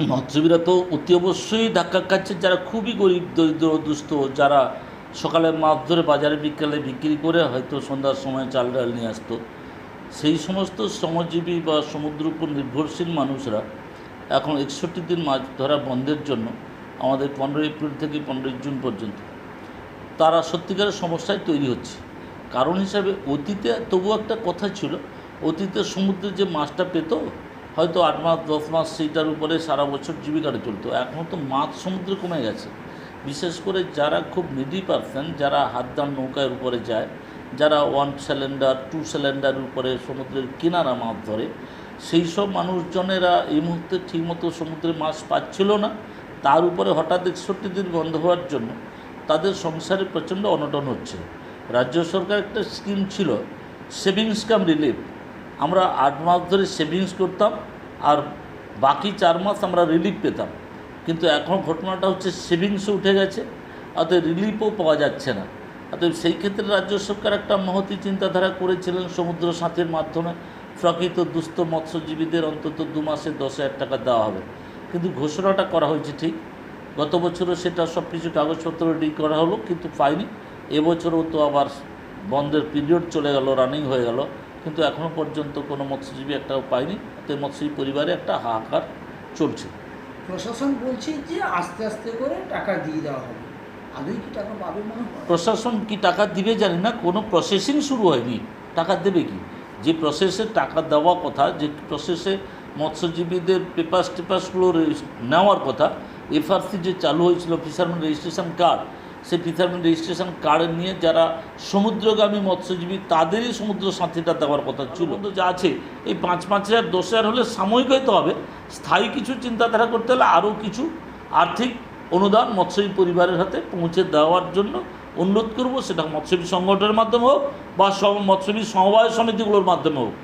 মৎস্যজীবীরা তো অতি অবশ্যই ধাক্কা খাচ্ছে। যারা খুবই গরিব, দরিদ্র, দুস্থ, যারা সকালে মাছ ধরে বাজারে বিকালে বিক্রি করে হয়তো সন্ধ্যার সময় চাল ডাল নিয়ে আসতো। সেই সমস্ত শ্রমজীবী বা সমুদ্র উপর নির্ভরশীল মানুষরা এখন একষট্টি দিন মাছ ধরা বন্ধের জন্য আমাদের পনেরোই এপ্রিল থেকে পনেরোই জুন পর্যন্ত। তারা সত্যিকারের সমস্যায় তৈরি হচ্ছে। কারণ হিসাবে অতীতে তবু একটা কথা ছিল, অতীতে সমুদ্রে যে মাছটা পেত হয়তো আট মাস, দশ মাস সেইটার উপরে সারা বছর জীবিকাটা চলতো। এখন তো মাছ সমুদ্রে কমে গেছে। বিশেষ করে যারা খুব নিডি পারসন যারা হাত দান নৌকার উপরে যায়, যারা ওয়ান সিলিন্ডার টু সিলিন্ডারের উপরে সমুদ্রের কিনারা মাছ ধরে, সেই সব মানুষজনেরা এই মুহূর্তে ঠিকমতো সমুদ্রে মাছ পাচ্ছিল না। তার উপরে হঠাৎ একষট্টি দিন বন্ধ হওয়ার জন্য তাদের সংসারে প্রচণ্ড অনটন হচ্ছে। রাজ্য সরকার একটা স্কিম ছিল সেভিংস কাম রিলিফ আমরা আট মাস ধরে সেভিংস করতাম আর বাকি চার মাস আমরা রিলিফ পেতাম। কিন্তু এখন ঘটনাটা হচ্ছে সেভিংসও উঠে গেছে, অতএব রিলিফও পাওয়া যাচ্ছে না। অতএব সেই ক্ষেত্রে রাজ্য সরকার একটা মহতি চিন্তাধারা করেছিলেন সমুদ্র সাথীর মাধ্যমে, প্রকৃত দুস্থ মৎস্যজীবীদের অন্তত দু মাসে দশ হাজার টাকা দেওয়া হবে। কিন্তু ঘোষণাটা করা হয়েছে ঠিক। গত বছরও সেটা সব কিছু কাগজপত্র রেডি করা হলো, কিন্তু পাইনি। এবছরও তো আবার বন্ধের পিরিয়ড চলে গেল রানিং হয়ে গেল। কিন্তু এখনও পর্যন্ত কোনো মৎস্যজীবী একটাও পায়নি তো মৎস্যজীবী পরিবারে একটা হাহাকার চলছে। প্রশাসন বলছে যে আস্তে আস্তে করে টাকা দিয়ে দেওয়া হবে। আদৌ কি টাকা পাবে মনে হয়? প্রশাসন কি টাকা দিবে জানি না কোনো প্রসেসিং শুরু হয়নি। টাকা দেবে কি? যে প্রসেসে টাকা দেওয়া কথা যে প্রসেসে মৎস্যজীবীদের পেপার্স টেপার্সগুলো নেওয়ার কথা এফআরসি যে চালু হয়েছিল ফিশারম্যান রেজিস্ট্রেশন কার্ড সেই ফিশারম্যান রেজিস্ট্রেশন কার্ড নিয়ে যারা সমুদ্রগামী মৎস্যজীবী তাদেরই সমুদ্র সাথীটা দেওয়ার কথা ছিল। যা আছে। এই পাঁচ পাঁচ হাজার দশ হাজার হলে সাময়িক হয়তো হবে। স্থায়ী কিছু চিন্তাধারা করতে হলে আরও কিছু আর্থিক অনুদান মৎস্যজীবী পরিবারের হাতে পৌঁছে দেওয়ার জন্য অনুরোধ করব। সেটা মৎস্যজীবী সংগঠনের মাধ্যমে হোক বা সব মৎস্যজীবী সমবায় সমিতিগুলোর মাধ্যমে হোক।